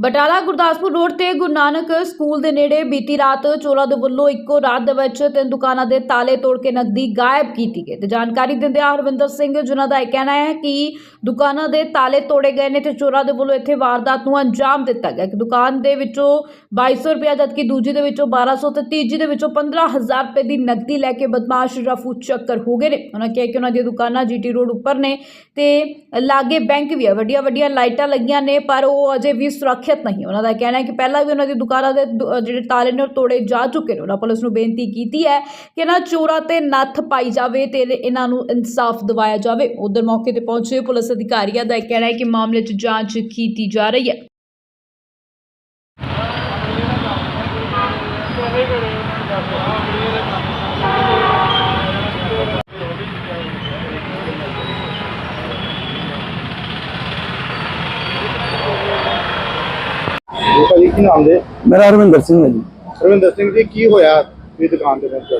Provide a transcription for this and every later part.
Batala Gurdaspur road ਤੇ Guru Nanak school ਦੇ ਨੇੜੇ ਬੀਤੀ ਰਾਤ ਚੋਰਾਂ ਦੇ ਵੱਲੋਂ ਇੱਕੋ ਰਾਤ ਦੇ ਵਿੱਚ ਤਿੰਨ ਦੁਕਾਨਾਂ ਦੇ ਤਾਲੇ ਤੋੜ ਕੇ ਨਕਦੀ ਗਾਇਬ ਕੀਤੀ ਗਈ। ਤੇ ਜਾਣਕਾਰੀ ਦਿੰਦਿਆਂ ਹਰਵਿੰਦਰ ਸਿੰਘ ਜਿਨ੍ਹਾਂ ਦਾ ਇਹ ਕਹਿਣਾ ਹੈ ਕਿ ਦੁਕਾਨਾਂ ਦੇ ਤਾਲੇ ਤੋੜੇ ਗਏ ਨੇ ਤੇ ਚੋਰਾਂ ਦੇ ਵੱਲੋਂ ਇੱਥੇ ਵਾਰਦਾਤ ਨੂੰ ਅੰਜਾਮ ਦਿੱਤਾ ਗਿਆ। ਕਿ ਦੁਕਾਨ ਦੇ ਵਿੱਚੋਂ 2200 ਰੁਪਇਆ ਜਦਕਿ ਦੂਜੀ ਦੇ ਵਿੱਚੋਂ 1200 ਤੇ ਤੀਜੀ ਦੇ ਵਿੱਚੋਂ 15000 ਰੁਪਏ ਦੀ ਨਕਦੀ ਲੈ ਕੇ ਬਦਮਾਸ਼ ਰਫੂ ਚੱਕਰ ਹੋ ਗਏ ਨੇ। ਉਹਨਾਂ ਕਿਹਾ ਕਿ ਉਹਨਾਂ ਦੀਆਂ ਦੁਕਾਨਾਂ ਜੀਟੀ ਰੋਡ ਉੱਪਰ ਨੇ ਤੇ ਲਾਗੇ ਬੈਂਕ ਵੀ ਹੈ ਵੱਡੀਆਂ ਵੱਡੀਆਂ ਲਾਈਟਾਂ ਲੱਗੀਆਂ ਨੇ ਪਰ ਉਹ ਅਜੇ ਵੀ ਸੁਰੱਖਿਅਤ ਨਹੀਂ, ਉਹਨਾਂ ਦਾ ਕਹਿਣਾ ਹੈ ਕਿ ਪਹਿਲਾਂ ਵੀ ਉਹਨਾਂ ਦੀ ਦੁਕਾਨਾਂ ਦੇ ਜਿਹੜੇ ਤਾਲੇ ਨੇ ਉਹ ਤੋੜੇ ਜਾ ਚੁੱਕੇ ਨੇ। ਉਹਨਾਂ ਪੁਲਿਸ ਨੂੰ ਬੇਨਤੀ ਕੀਤੀ ਹੈ ਕਿ ਇਹਨਾਂ ਚੋਰਾਂ ਤੇ ਨੱਥ ਪਾਈ ਜਾਵੇ ਤੇ ਇਹਨਾਂ ਨੂੰ ਇਨਸਾਫ ਦਿਵਾਇਆ ਜਾਵੇ। ਉਧਰ ਮੌਕੇ ਤੇ ਪਹੁੰਚੇ ਪੁਲਿਸ ਅਧਿਕਾਰੀਆਂ ਦਾ ਕਹਿਣਾ ਹੈ ਕਿ ਮਾਮਲੇ 'ਚ ਜਾਂਚ ਕੀਤੀ ਜਾ ਰਹੀ ਹੈ। ਜੀ ਭਾਜੀ ਕੀ ਨਾਮ ਦੇ ਮੇਰਾ ਹਰਵਿੰਦਰ ਸਿੰਘ ਹੈ ਜੀ। ਰਵਿੰਦਰ ਸਿੰਘ ਜੀ ਕੀ ਹੋਇਆ ਵੀ ਦੁਕਾਨ ਦੇ ਵਿੱਚ?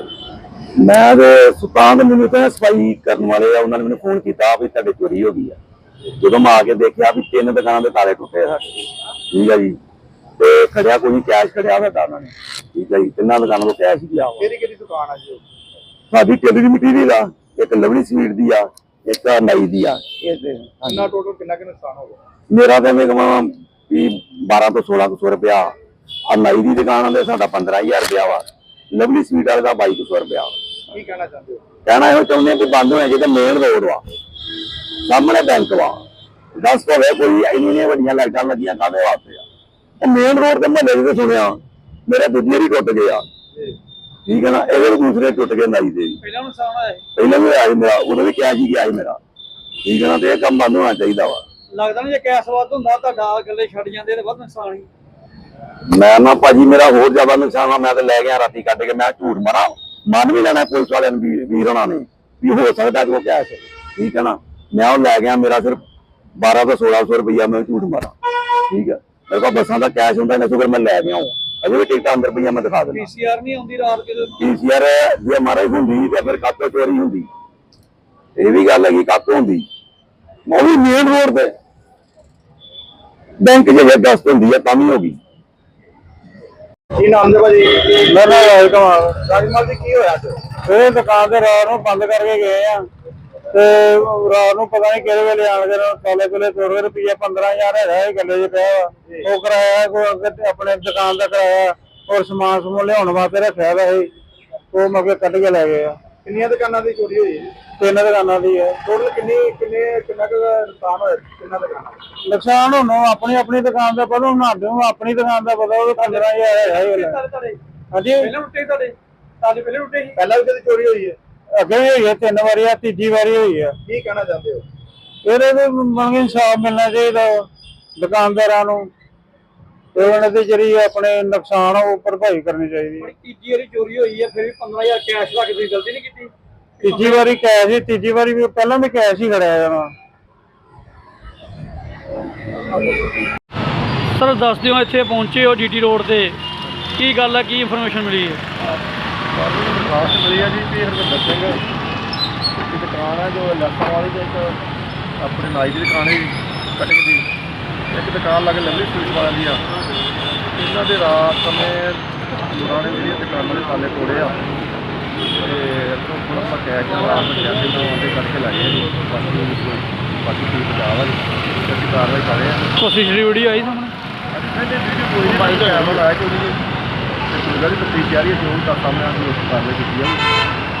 ਮੈਂ ਤੇ ਸੁਲਤਾਨ ਦੇ ਮੈਨੂੰ ਤਾਂ ਸਫ਼ਾਈ ਕਰਨ ਵਾਲੇ ਆ ਉਹਨਾਂ ਨੇ ਮੈਨੂੰ ਫੋਨ ਕੀਤਾ ਵੀ ਤੁਹਾਡੇ ਚੋਰੀ ਹੋ ਗਈ ਆ। ਜਦੋਂ ਮੈਂ ਆ ਕੇ ਦੇਖਿਆ ਵੀ ਤਿੰਨ ਦੁਕਾਨਾਂ ਦੇ ਤਾਲੇ ਟੁੱਟੇ ਆ ਠੀਕ ਹੈ ਜੀ। ਤੇ ਖੜਿਆ ਕੋਈ ਕੈਸ਼ ਖੜਿਆ ਹੋਇਆ ਉਹਨਾਂ ਨੇ। ਠੀਕ ਹੈ ਜੀ ਤਿੰਨਾਂ ਦੁਕਾਨਾਂ ਤੋਂ ਕੈਸ਼ ਹੀ ਲਿਆ ਵਾ। ਕਿਹੜੀ ਕਿਹੜੀ ਦੁਕਾਨ ਆ ਜੀ? ਸਾਡੀ ਟੇਲਰ ਦੀ ਮਟੀਰੀਅਲ ਆ ਇੱਕ ਲਵਲੀ ਸਵੀਟ ਦੀ ਆ ਇੱਕ ਨਾਈ ਦੀ ਆ। ਇਹ ਤੇ। ਕਿੰਨਾ ਟੋਟਲ ਕਿੰਨਾ ਕਿ ਨੁਕਸਾਨ ਹੋ ਗਿਆ? ਮੇਰਾ ਤੇ ਮੈਂ ਕਹਾਂ ਵੀ 12 ਤੋਂ 1600 ਰੁਪਇਆ। ਆ ਨਾਈ ਦੀ ਦੁਕਾਨ ਦੇ ਸਾਡਾ 15000 ਰੁਪਇਆ ਵਾ। ਲਵਲੀ ਸਵੀਟ ਵਾਲੇ ਦਾ 2200 ਰੁਪਇਆ ਕੀ ਕਹਿਣਾ ਚਾਹੁੰਦੇ ਹੋ? ਕਹਿਣਾ ਇਹੋ ਚਾਹੁੰਦੇ ਆ ਕਿ ਬੰਦ ਹੋਏ ਜਿਹਦੇ ਮੇਨ ਰੋਡ ਵਾ ਸਾਹਮਣੇ ਬੈਂਕ ਵਾ। ਦੱਸ ਹੋਵੇ ਕੋਈ ਇੰਨੀਆਂ ਵੱਡੀਆਂ ਲਾਈਟਾਂ ਲੱਗੀਆਂ ਕਾਹਦੇ ਵਾਸਤੇ ਆ? ਉਹ ਮੇਨ ਰੋਡ ਤੇ ਮਹੱਲੇ ਦੇ ਸੁਣਿਆ ਮੇਰੇ ਦੂਜੇ ਹੀ ਟੁੱਟ ਗਏ ਆ। ਠੀਕ ਹੈ ਨਾ ਇਹਦੇ ਵੀ ਦੂਸਰੇ ਟੁੱਟ ਗਏ ਨਾਈ ਦੇ ਵੀ। ਪਹਿਲਾਂ ਨੁਕਸਾਨ ਹੋਇਆ ਪਹਿਲਾਂ ਵੀ ਆਇਆ ਮੇਰਾ ਉਦੋਂ ਵੀ ਕਿਹਾ ਸੀ ਗਿਆ ਸੀ ਮੇਰਾ। ਠੀਕ ਹੈ ਨਾ ਤੇ ਇਹ ਕੰਮ ਬੰਦ ਹੋਣਾ ਚਾਹੀਦਾ ਵਾ। ਲੱਗਦਾ ਨਹੀਂ ਜੇ ਕੈਸ ਵੱਧ ਹੁੰਦਾ ਤੁਹਾਡਾ ਗੱਲੇ ਛੱਡ ਜਾਂਦੇ ਤੇ ਵੱਧ ਨੁਕਸਾਨ ਹੀ। ਮੈਂ ਨਾ ਭਾਜੀ ਮੇਰਾ ਹੋਰ ਜ਼ਿਆਦਾ ਨੁਕਸਾਨ ਆ ਮੈਂ ਤੇ ਲੈ ਗਿਆ ਰਾਤੀ ਕੱਢ ਕੇ ਮੈਂ ਝੂਠ ਮਾਰਾਂ ਮੰਨ ਵੀ ਲੈਣਾ ਪੁਲਿਸ ਵਾਲਿਆਂ ਨੂੰ ਵੀ ਵੀਰ ਹੋਣਾ ਨੇ ਵੀ ਹੋ ਸਕਦਾ ਕਿ ਉਹ ਕੈਸ਼। ਠੀਕ ਹੈ ਨਾ? ਮੈਂ ਉਹ ਲੈ ਗਿਆ ਮੇਰਾ ਸਿਰਫ 12 ਤੋਂ 1600 ਰੁਪਈਆ ਮੈਂ ਝੂਠ ਮਾਰਾਂ। ਠੀਕ ਹੈ? ਮੇਰੇ ਕੋਲ ਬੱਸਾਂ ਦਾ ਕੈਸ਼ ਹੁੰਦਾ ਨਾ ਸ਼ੁਕਰ ਮੈਂ ਲੈ ਗਿਆ ਹਾਂ ਅਜੇ ਵੀ ਟਿਕਟਾਂ ਅੰਦਰ ਪਈਆਂ ਮੈਂ ਦਿਖਾ ਦਿੰਦਾ। ਪੀਸੀਆਰ ਨਹੀਂ ਆਉਂਦੀ ਰਾਤ ਕਿਤੇ? ਪੀਸੀਆਰ ਜੇ ਮਾਰੇ ਹੁੰਦੀ ਤੇ ਫਿਰ ਕਾਤੋਂ ਚੋਰੀ ਹੁੰਦੀ। ਇਹ ਵੀ ਗੱਲ ਹੈਗੀ ਕਾਤੋਂ ਹੁੰਦੀ। ਉਹ ਵੀ ਮੇਨ ਰੋਡ ਤੇ। ਬੈਂਕ ਜੇ ਦਸਤ ਹੁੰਦੀ ਹੈ ਤਾਂ ਵੀ ਹੋ ਗਈ। ਕੀ ਨਾਮ ਦੇ ਭਾਜੀ? ਮੈਂ ਨਾ ਰਾਜ ਕਮਾਲ ਰਾਜਮਾਲ ਜੀ ਕੀ ਹੋਇਆ ਅੱਜ? ਇਹ ਦੁਕਾਨ ਤੇ ਰਾਤ ਨੂੰ ਬੰਦ ਕਰਕੇ ਗਏ ਆ। ਤੇ ਰਾਤ ਨੂੰ ਪਤਾ ਨਹੀਂ ਕਿਹੜੇ ਵੇਲੇ ਆਣ ਕੇ ਕਾਲੇ ਕੋਲੇ ਤੋੜ ਕੇ ਰੁਪਈਆ 15000 ਹੈਗਾ ਇਹ ਗੱਲੇ 'ਚ ਪਿਆ ਉਹ ਕਰਾਇਆ ਕੋਈ ਅੱਗੇ ਤੇ ਆਪਣੇ ਦੁਕਾਨ ਦਾ ਕਰਾਇਆ ਔਰ ਸਮਾਨ ਸਮੂਨ ਲਿਆਉਣ ਵਾਸਤੇ ਰੱਖਿਆ ਵਾ ਇਹ। ਉਹ ਮਗੇ ਕੱਢ ਕੇ ਲੈ ਗਏ ਆ। ਕਿੰਨੀਆਂ ਦੁਕਾਨਾਂ ਦੀ ਚੋਰੀ ਹੋਈ ਤਿੰਨ ਦੁਕਾਨਾਂ ਦੀ ਹੈ। ਟੋਟਲ ਕਿੰਨੀ ਕਿੰਨੇ ਕਿੰਨਾ ਕੁ ਨੁਕਸਾਨ ਹੋਇਆ ਕਿੰਨਾ ਦੁਕਾਨਾਂ ਨੁਕਸਾਨ ਹੋਣੋਂ ਆਪਣੀ ਆਪਣੀ ਦੁਕਾਨ ਦਾ ਪਤਾ ਹੁਣ ਸਾਨੂੰ ਆਪਣੀ ਦੁਕਾਨ ਦਾ ਪਤਾ ਉਹ 15000 ਹੈਗਾ ਇਹ ਵਾਲਾ। ਤੁਹਾਡੇ ਤੁਹਾਡੇ? ਹਾਂਜੀ। ਪਹਿਲਾਂ ਟੁੱਟੇ ਤੁਹਾਡੇ? ਤੁਹਾਡੇ ਪਹਿਲੇ ਟੁੱਟੇ ਸੀ? ਪਹਿਲਾਂ ਵੀ ਕਦੀ ਚੋਰੀ ਹੋਈ ਹੈ? ਅੱਗੇ ਵੀ ਹੋਈ ਹੈ ਤਿੰਨ ਵਾਰੀ ਆ ਤੀਜੀ ਵਾਰੀ ਹੋਈ ਆ ਕੀ ਕਹਿਣਾ ਚਾਹੁੰਦੇ ਹੋ? ਇਹਦੇ ਤੇ ਮੰਗੇ ਇਨਸਾਫ ਮਿਲਣਾ ਚਾਹੀਦਾ ਵਾ ਦੁਕਾਨਦਾਰਾਂ ਨੂੰ। ਤੇ ਉਹਨਾਂ ਦੀ ਜਿਹੜੀ ਆਪਣੇ ਨੁਕਸਾਨ ਆ ਉਹ ਭਰਪਾਈ ਕਰਨੀ ਚਾਹੀਦੀ ਹੈ ਤੀਜੀ ਵਾਰੀ ਚੋਰੀ ਹੋਈ ਹੈ ਫਿਰ ਵੀ 15000 ਕੈਸ਼ ਰੱਖ ਕੇ ਤੁਸੀਂ ਗਲਤੀ ਨਹੀਂ ਕੀਤੀ? ਤੀਜੀ ਵਾਰੀ ਕੈਸ਼ ਹੀ ਤੀਜੀ ਵਾਰੀ ਵੀ ਪਹਿਲਾਂ ਵੀ ਕੈਸ਼ ਹੀ ਖੜਿਆ ਜਾਣਾ ਸਰ ਦੱਸ ਦਿਓ ਇੱਥੇ ਪਹੁੰਚੇ ਹੋ ਜੀਟੀ ਰੋਡ ਤੇ। ਕੀ ਗੱਲ ਹੈ ਕੀ ਇਨਫੋਰਮੇਸ਼ਨ ਮਿਲੀ ਹੈ? ਖਾਸ ਮਿਲੀ ਹੈ ਜੀ ਵੀ ਹਰਵਿੰਦਰ ਸਿੰਘ। ਦੀ ਦੁਕਾਨ ਹੈ ਜੋ ਲੱਖਾਂ ਵਾਲੀ ਦੇ ਇੱਕ ਆਪਣੇ ਨਾਈ ਦੀ ਦੁਕਾਨ ਹੈ ਕਟਿੰਗ ਦੀ। ਇੱਕ ਦੁਕਾਨ ਲੱਗ ਲਵਲੀ ਸਵੀਟ ਵਾਲਿਆਂ ਦੀ ਆ। ਇਹਨਾਂ ਦੇ ਰਾਤ ਸਮੇਂ ਲੋਕਾਂ ਨੇ ਜਿਹੜੀ ਦੁਕਾਨਾਂ ਦੇ ਤਾਲੇ ਤੋੜੇ ਆ ਤੇ ਇੱਥੋਂ ਥੋੜਾ ਸਾ ਕੈਸ਼ ਨਾਲ ਰਾਤ ਨੂੰ ਜਾਂਦੇ ਤੋਂ ਉਹਦੇ ਕਰਕੇ ਲੱਗੇ ਜੀ। ਬਾਕੀ ਬਾਕੀ ਕੀ ਬਚਾਅ ਵਾ ਜੀ ਤੇ ਅਸੀਂ ਕਾਰਵਾਈ ਕਰ ਰਹੇ ਆ। ਕੋਈ ਸੀਸੀਟੀਵੀ ਵੀਡੀਓ ਆਈ ਸਾਹਮਣੇ? ਨਹੀਂ ਵੀਡੀਓ ਕੋਈ ਨਹੀਂ ਬਾਈ ਕੈਮਰਾ ਲਾਇਆ ਕਿ ਉਹਦੀ ਤੇ ਪੂਰਾ ਦੀ ਤਸਦੀਕ ਜਾਰੀ ਹੈ ਜੋ ਤਾਂ ਸਾਹਮਣੇ ਆ ਕੇ ਉਸ ਕਾਰਵਾਈ ਕੀਤੀ ਆ